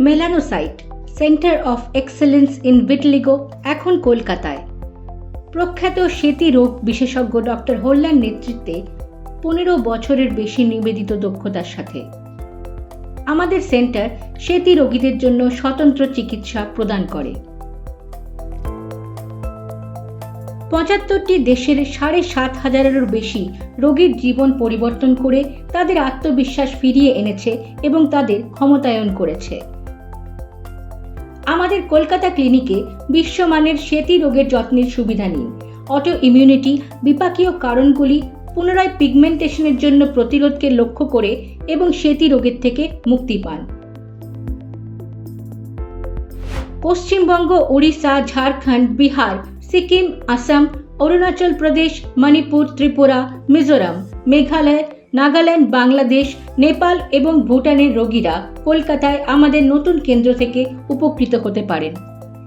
Melanocyte, centre of excellence in vitiligo, এখন কলকাতায়। প্রখ্যাত সেতী রোগ বিশেষজ্ঞ ডক্টর হোল্লার নেতৃত্বে পনেরো বছরের বেশি নিবেদিত দক্ষতার সাথে। আমাদের সেন্টার সেতী রোগীদের জন্য স্বতন্ত্র চিকিৎসা প্রদান করে। পঁচাত্তরটি দেশের সাড়ে সাত হাজারেরও বেশি রোগীর জীবন পরিবর্তন করে তাদের আত্মবিশ্বাস ফিরিয়ে এনেছে এবং তাদের ক্ষমতায়ন করেছে। আমাদের কলকাতা ক্লিনিকে বিশ্বমানের সেতী রোগের যত্নের সুবিধা নিন। অটো ইমিউনিটি বিপাকীয় কারণগুলি, পুনরায় পিগমেন্টেশনের জন্য প্রতিরোধকে লক্ষ্য করে এবং সেতী রোগের থেকে মুক্তি পান। পশ্চিমবঙ্গ, ওড়িশা, ঝাড়খণ্ড, বিহার, সিকিম, আসাম, অরুণাচল প্রদেশ, মণিপুর, ত্রিপুরা, মিজোরাম, মেঘালয় নাগাল্যান্ড, বাংলাদেশ, নেপাল এবং ভুটানের রোগীরা কলকাতায় আমাদের নতুন কেন্দ্র থেকে উপকৃত হতে পারেন।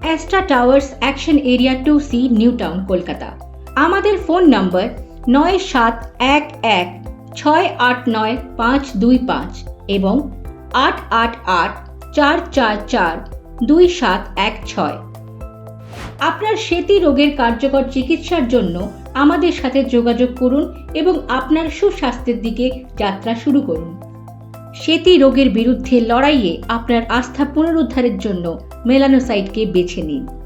Astra Towers action area two C new town Kolkata. আমাদের ফোন নম্বর নয় সাত এক এক, ছয় আট নয়, পাঁচ দুই পাঁচ এবং আট আট আট, চার চার চার, দুই সাত এক ছয়। আপনার সেতী রোগের কার্যকর চিকিৎসার জন্য আমাদের সাথে যোগাযোগ করুন এবং আপনার সুস্বাস্থ্যের দিকে যাত্রা শুরু করুন। সেতি রোগের বিরুদ্ধে লড়াইয়ে আপনার আস্থা পুনরুদ্ধারের জন্য মেলানোসাইটকে বেছে নিন।